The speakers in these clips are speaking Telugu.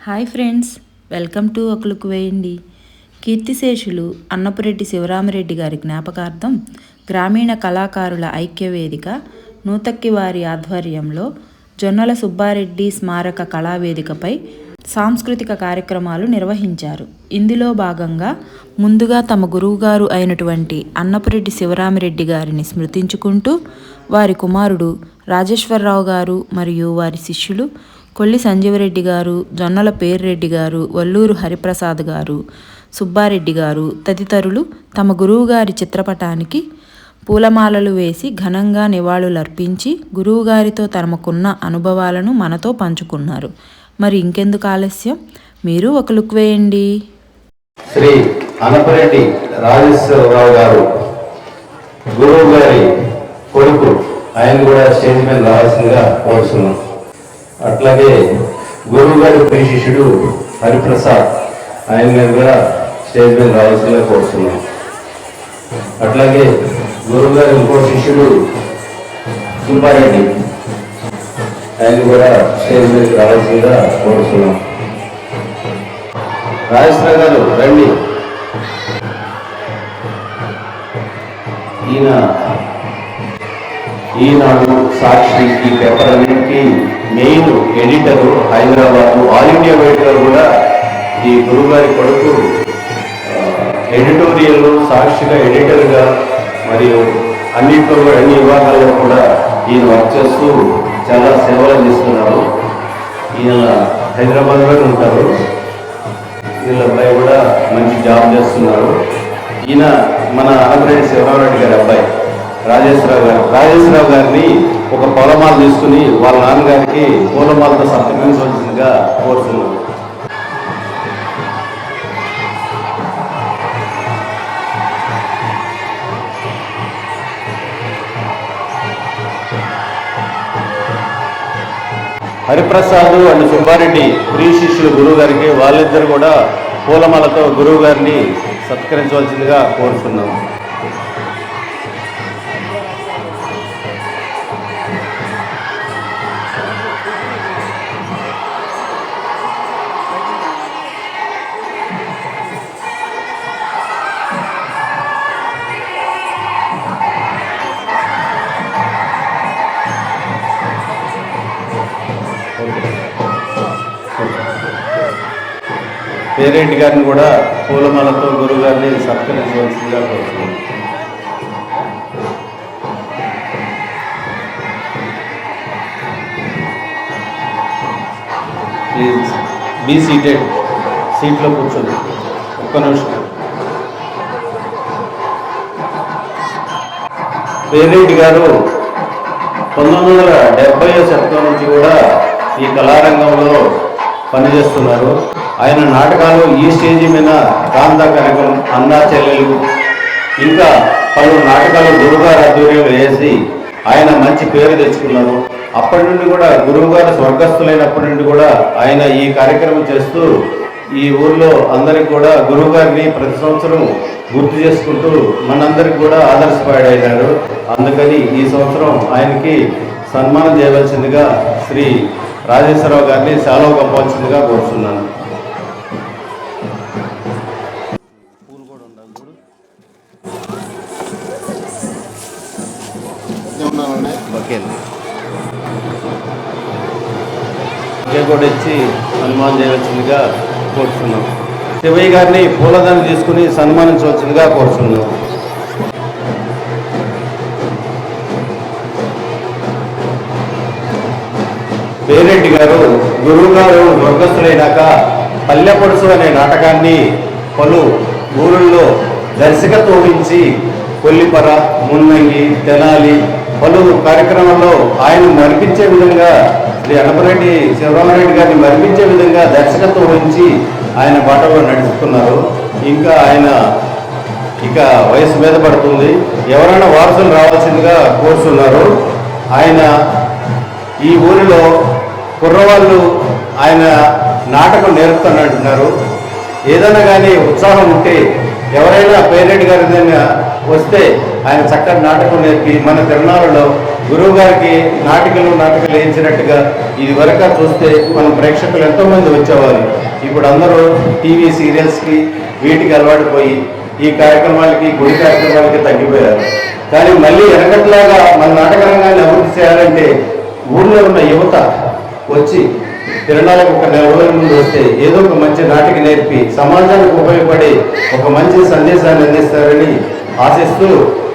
హాయ్ ఫ్రెండ్స్ వెల్కమ్ టు ఒకలుకు వేయండి. కీర్తిశేషులు అన్నపురెడ్డి శివరామరెడ్డి గారి జ్ఞాపకార్థం గ్రామీణ కళాకారుల ఐక్యవేదిక నూతక్కి వారి ఆధ్వర్యంలో జొన్నల సుబ్బారెడ్డి స్మారక కళావేదికపై సాంస్కృతిక కార్యక్రమాలు నిర్వహించారు. ఇందులో భాగంగా ముందుగా తమ గురువుగారు అయినటువంటి అన్నపురెడ్డి శివరామరెడ్డి గారిని స్మృతించుకుంటూ వారి కుమారుడు రాజేశ్వరరావు గారు మరియు వారి శిష్యులు కొల్లి సంజీవరెడ్డి గారు జొన్నల పేర్రెడ్డి గారు వల్లూరు హరిప్రసాద్ గారు సుబ్బారెడ్డి గారు తదితరులు తమ గురువుగారి చిత్రపటానికి పూలమాలలు వేసి ఘనంగా నివాళులర్పించి గురువుగారితో తమకున్న అనుభవాలను మనతో పంచుకున్నారు. మరి ఇంకెందుకు ఆలస్యం? మీరు ఒక లుక్ వేయండి. శ్రీ అనపరెడ్డి రాజేశ్వరరావు గారు గురువు గారి కొడుకు. ఆయన కూడా స్టేజ్ మీద రావాల్సిందిగా కోరుతున్నాం అట్లాగే గురువు గారి ప్రియ శిష్యుడు హరిప్రసాద్ ఆయన గారు కూడా స్టేజ్ మీద రావాల్సిందిగా కోరుతున్నాం. అట్లాగే గురువు గారి ఇంకో శిష్యుడు సుబ్బారెడ్డి ఆయన కూడా స్టేజ్ మీద రావాల్సిందిగా కోరుతున్నాం. రాజేశ్వర గారు రండి. ఈయన ఈనాడు సాక్షి ఈ పేపర్ అన్నింటికీ main editor Hyderabad all India వైడ్గా కూడా ఈ గురుగారి కొడుకు ఎడిటోరియల్ సాక్షిగా ఎడిటర్గా మరియు అన్నింటిలో కూడా అన్ని విభాగాల్లో కూడా ఈయన వర్క్ చేస్తూ చాలా సేవలు అందిస్తున్నారు. ఈయన హైదరాబాద్లోనే ఉంటారు. వీళ్ళ అబ్బాయి కూడా మంచి జాబ్ చేస్తున్నారు. ఈయన మన ఆంధ్రప్రదేశ్ శివరామరెడ్డి గారి అబ్బాయి రాజేశ్వరరావు గారు. రాజేశ్వరరావు గారిని ఒక పూలమాల తీసుకుని వాళ్ళ నాన్నగారికి పూలమాలతో సత్కరించవలసిందిగా కోరుతున్నాను హరిప్రసాద్ అండ్ సుబ్బారెడ్డి ప్రియ శిష్యులు గురువు గారికి వాళ్ళిద్దరు కూడా పూలమాలతో గురువు గారిని సత్కరించవలసిందిగా కోరుతున్నాము పేరెంట్ గారిని కూడా పూలమాలతో గురువు గారిని సత్కరించవలసిందిగా కోరుతున్నాను. ప్లీజ్ బీ సీటెడ్ సీట్లో కూర్చోండి. ఒక్క నిమిషం. పేరెంట్ గారు పంతొమ్మిది వందల డెబ్బై శతకం నుంచి కూడా ఈ కళారంగంలో పనిచేస్తున్నారు. ఆయన నాటకాలు ఈ స్టేజీ మీద కాంత కనకం అన్నా చెల్లెలు ఇంకా పలు నాటకాలు గురువుగారు ఆధ్వర్యంలో వేసి ఆయన మంచి పేరు తెచ్చుకున్నారు. అప్పటి నుండి కూడా గురువుగారు స్వర్గస్థులైనప్పటి నుండి కూడా ఆయన ఈ కార్యక్రమం చేస్తూ ఈ ఊర్లో అందరికి కూడా గురువు గారిని ప్రతి సంవత్సరం గుర్తు చేసుకుంటూ మనందరికి కూడా ఆదర్శపాడైనారు అందుకని ఈ సంవత్సరం ఆయనకి సన్మానం చేయవలసిందిగా శ్రీ రాజేశ్వరరావు గారిని సెలవు పంపవలసిందిగా కోరుతున్నాను చేకూడ ఇచ్చి సన్మానం చేయవలసిందిగా కోరుతున్నాం శివయ్య గారిని పూలదాన్ని తీసుకుని సన్మానించవలసిందిగా కోరుతున్నాం పేరెడ్డి గారు గురువు గారు స్వర్గస్థులైనాక పల్లెపడుసు అనే నాటకాన్ని పలు ఊరుల్లో దర్శకత్వం వహించి కొల్లిపర మున్నంగి తెనాలి పలు కార్యక్రమాల్లో ఆయన మరిపించే విధంగా శ్రీ అనపరెడ్డి శివరామరెడ్డి గారిని మరిపించే విధంగా దర్శకత్వం వహించి ఆయన బాటలో నడుచుకున్నారు ఇంకా ఆయన ఇక వయసు మీద పడుతుంది. ఎవరైనా వారసులు రావాల్సిందిగా కోరుతున్నారు. ఆయన ఈ ఊరిలో కుర్రవాళ్ళు ఆయన నాటకం నేర్పుతానంటున్నారు. ఏదైనా కానీ ఉత్సాహం ఉంటే ఎవరైనా పేరెంట్ గారి వస్తే ఆయన చక్కటి నాటకం నేర్పి మన తిరునాళ్ళలో గురువు గారికి నాటికలు నాటకాలు వేయించినట్టుగా ఇది వరకు చూస్తే మన ప్రేక్షకులు ఎంతోమంది వచ్చేవారు. ఇప్పుడు అందరూ టీవీ సీరియల్స్కి వీటికి అలవాటు పోయి ఈ కార్యక్రమాలకి గుడి కార్యక్రమాలకి తగ్గిపోయారు. కానీ మళ్ళీ వెనకట్లాగా మన నాటక రంగాన్ని అభివృద్ధి చేయాలంటే ఊళ్ళో ఉన్న యువత వచ్చి తిరణాలకు ఒక నెల రోజుల ముందు వస్తే ఏదో ఒక మంచి నాటిక నేర్పి సమాజానికి ఉపయోగపడే ఒక మంచి సందేశాన్ని అందిస్తారని ఆశిస్తూ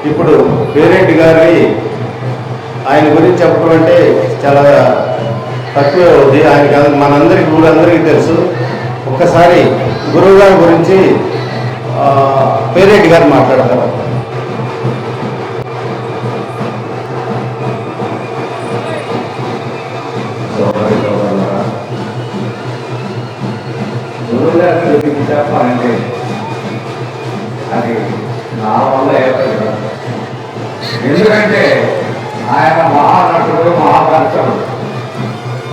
ఇప్పుడు పేరెంట్ గారి ఆయన గురించి చెప్పడం అంటే చాలా తక్కువ ఉంది. ఆయన మనందరికి ఊరందరికీ తెలుసు. ఒక్కసారి గురువు గారి గురించి పేరెంట్ గారు మాట్లాడతారు. గురువుగారి గురించి చెప్పాలంటే అది నా వల్ల ఏర్పడదు ఎందుకంటే ఆయన మహానటుడు మహాపరుషుడు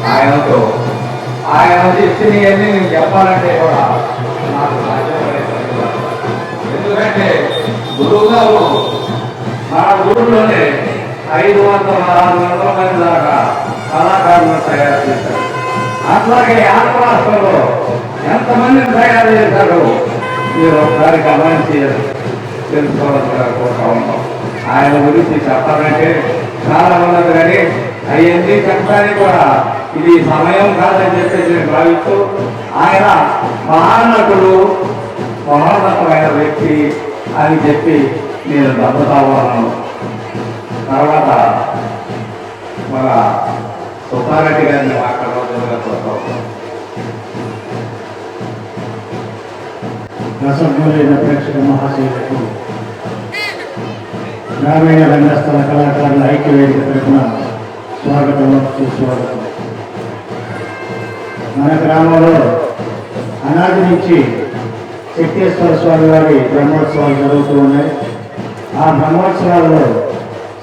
ఆయనతో ఆయన చెప్పినవన్నీ నేను చెప్పాలంటే కూడా నాకు ఎందుకంటే గురువు గారు మన గురువులోనే ఐదు వందల ఆరు వందల మంది దాకా కళాకారులను తయారు చేశారు. అట్లాగే ఆంధ్రరాష్ట్రంలో ఎంతమందిని తయారు చేశారు? మీరు ఒకసారి గమనించారు తెలుసుకోవాలని కోరుతా ఉన్నాం ఆయన గురించి చెప్పాలంటే చాలా ఉన్నది కానీ అవన్నీ చెప్పడానికి కూడా ఇది సమయం కాదని చెప్పేసి నేను భావిస్తూ ఆయన మహానటుడు మహోన్నతమైన వ్యక్తి అని చెప్పి నేను నమ్ముతా ఉన్నాను తర్వాత మన సుబ్బారెడ్డి గారిని మాట్లాడడం కోరుతా ఉన్నాను. ప్రేక్షక మహాశైలకు గ్రామీణ రంగస్థల కళాకారుల ఐక్యవేదిక తరఫున స్వాగతం సుస్వాగతం మన గ్రామంలో అనాది నుంచి శక్తేశ్వర స్వామి వారి బ్రహ్మోత్సవాలు జరుగుతూ ఉన్నాయి ఆ బ్రహ్మోత్సవాల్లో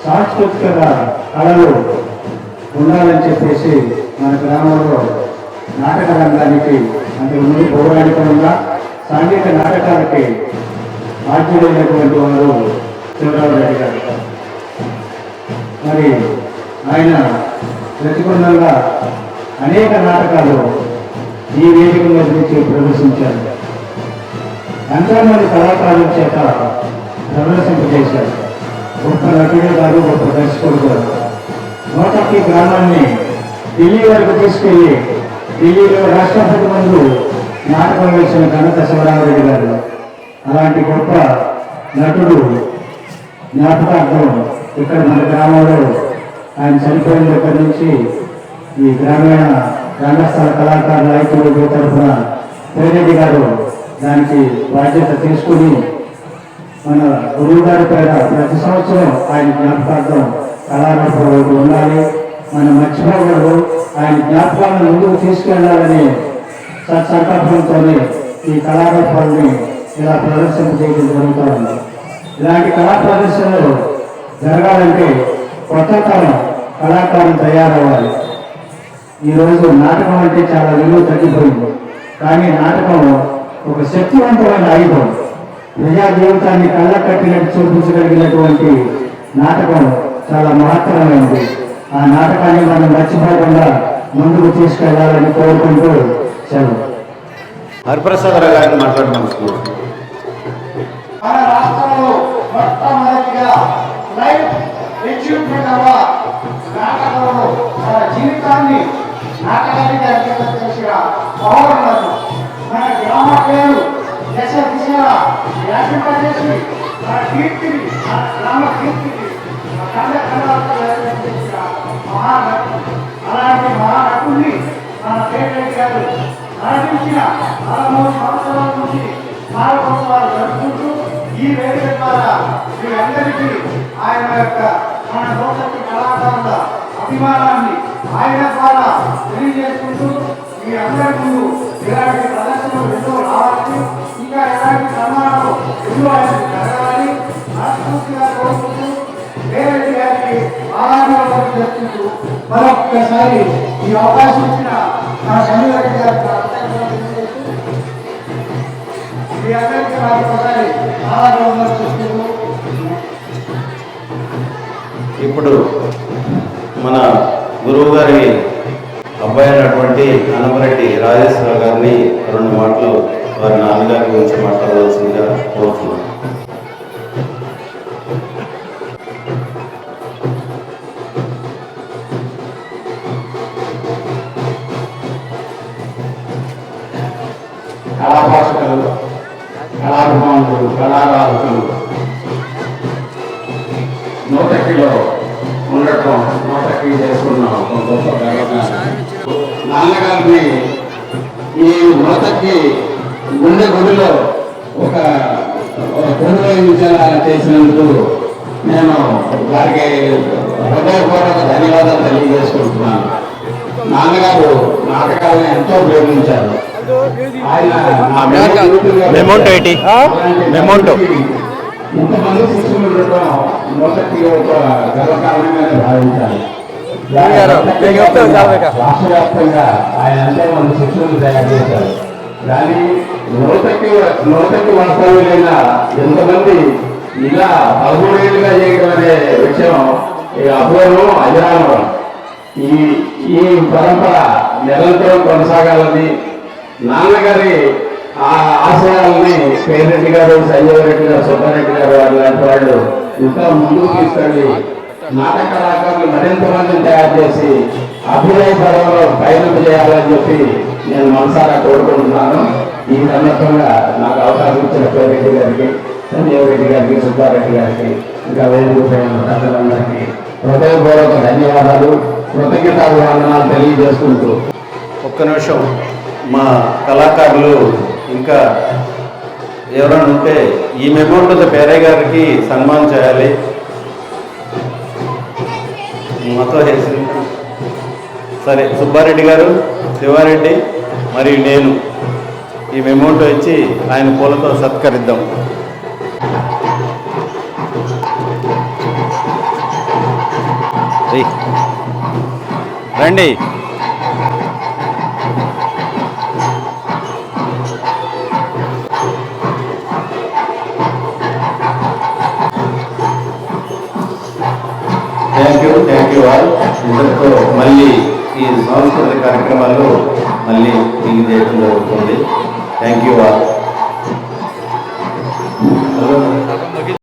సాంస్కృతిక కళలు ఉండాలని చెప్పేసి మన గ్రామంలో నాటక రంగానికి అంతకుముందు పౌరాణికంగా సాంఘిక నాటకాలకి బాధ్యులైనటువంటి వారు శివరావు రెడ్డి గారు. మరి ఆయన ప్రతిబంధంగా అనేక నాటకాలు ఈ వేదిక మీద నుంచి ప్రదర్శించారు. ఎంతోమంది కళాకారుల చేత ప్రదర్శింపజేశారు. గొప్ప నటుడు గారు గొప్ప దర్శకుడు గారు. నూటకి గ్రామాన్ని ఢిల్లీ వరకు తీసుకెళ్ళి ఢిల్లీలో రాష్ట్రపతి ముందు నాటకం వేసిన ఘనత శివరామరెడ్డి గారు. అలాంటి గొప్ప నటుడు జ్ఞాపకార్థం ఇక్కడ మన గ్రామంలో ఆయన చనిపోయిన దగ్గర నుంచి ఈ గ్రామీణ రంగస్థల కళాకారుల ఐక్యవేదిక తరఫున పేరెడ్డి గారు దానికి బాధ్యత తీసుకుని మన గురువు గారి పేర ప్రతి సంవత్సరం ఆయన జ్ఞాపకార్థం కళారూపం ఒకటి ఉండాలి. మనం మర్చిపోకూడదు ఆయన జ్ఞాపకాలను ముందుకు తీసుకెళ్ళాలని సత్సంకల్పంతోనే ఈ కళారూపాన్ని ఇలా ప్రదర్శన చేయడం జరుగుతూ ఉంది. ఇలాంటి కళా ప్రదర్శనలు జరగాలంటే కొత్త తరం కళాకారులు తయారవ్వాలి. ఈరోజు నాటకం అంటే చాలా విలువ తగ్గిపోయింది. కానీ నాటకం ఒక శక్తివంతమైన ఆయుధం. ప్రజా జీవితాన్ని కళ్ళ కట్టినట్టు చూపించగలిగినటువంటి నాటకం చాలా మహత్తరమైనది ఆ నాటకాన్ని మనం మర్చిపోకుండా ముందుకు తీసుకెళ్ళాలని కోరుకుంటూ హరిప్రసాద్ రావు గారిని మాట్లాడమని మన రాష్ట్రంలో మొట్టమొదటిగా లైఫ్ అచీవ్మెంట్ అవార్డ్ నాటకంలో మన జీవితాన్ని నాటకానికి అంకితం చేసిన పౌరులను మన గ్రామ పేరు దశ దిశగా వ్యాపింపజేసి మన కీర్తిని మన గ్రామ కీర్తిని మన కళ్ళ మహానటు అలాంటి మహానటుని మన పేరెంట్ గారు మరణించిన పదమూడు సంవత్సరాల నుంచి మానవోత్సవాలు జరుపుకుంటూ ఈ వేదిక ద్వారా మీ అందరికీ ఆయన యొక్క మన కళాకారుల అభిమానాన్ని ఆయన ద్వారా తెలియజేసుకుంటూ మీ అందరి ముందు ఇలాంటి ప్రదర్శనలు ఎన్నో రావాలి ఇంకా ఎలాంటి సన్మానాలు ఎన్నో ఆయనకు జరగాలి. మనస్ఫూర్తిగా కోరుకుంటూ వేరే గారికి ఆనందం మరొక్కసారి ఈ అవకాశం ఇచ్చిన మీ అందరికీ ఇప్పుడు మన గురువు గారి అబ్బాయి అయినటువంటి అనమరెడ్డి రాజేశ్వర గారిని రెండు మాటలు వారి నాన్నగారి గురించి మాట్లాడవలసిందిగా కోరుతున్నాను. కళాభాషకులు కళాభిమానులు కళారాధకులు నూటకిలో ఉండటం నూటకి చేసుకున్న. ఒక గొప్ప నాన్నగారిని ఈ నూతకి గుండె గుడిలో ఒక పునర్వహించేలా చేసినందుకు నేను వారికి హృదయపూర్వక ధన్యవాదాలు తెలియజేసుకుంటున్నాను. నాన్నగారు నాటకాలను ఎంతో ప్రేమించారు మెమోంటో ఏంటి? మెమోంటో. రాష్ట్ర వ్యాప్తంగా ఆయన శిష్యులు తయారు చేశారు కానీ ఎంతమంది ఇలా పదమూడేళ్ళుగా చేయడం అనే విషయం ఈ అపూర్వం అజరామరం ఈ ఈ పరంపర నిరంతరం కొనసాగాలని నాన్నగారి ఆ ఆశయాలని పేరెడ్డి గారు సంజయ్ రెడ్డి గారు సుబ్బారెడ్డి గారు వారి వాళ్ళు ఇంకా ముందుకు తీసుకెళ్ళి నాటక కళాకారులు మరింత మందిని తయారు చేసి అభినయ పదంలో పయనం చేయాలని చెప్పి నేను మనసారా కోరుకుంటున్నాను. ఈ సందర్భంగా నాకు అవకాశం ఇచ్చిన పేరెడ్డి గారికి సంజయ్ రెడ్డి గారికి సుబ్బారెడ్డి గారికి ఇంకా వేదిక పెద్దలందరికీ హృదయపూర్వక ధన్యవాదాలు కృతజ్ఞతాభివందనాలు తెలియజేసుకుంటూ. ఒక్క నిమిషం. మా కళాకారులు ఇంకా ఎవరైనా ఉంటే ఈ మెమోంటో పేరయ్య గారికి సన్మానం చేయాలి. మాతో సరే సుబ్బారెడ్డి గారు శివారెడ్డి మరియు నేను ఈ మెమోటో ఇచ్చి ఆయన పూలతో సత్కరిద్దాం. రండి. Thank you thank you all ఇంతటితో మళ్ళీ ఈ సాంస్కృతిక కార్యక్రమాల్లో మళ్ళీ తిరిగి చేయడం జరుగుతుంది. Thank you all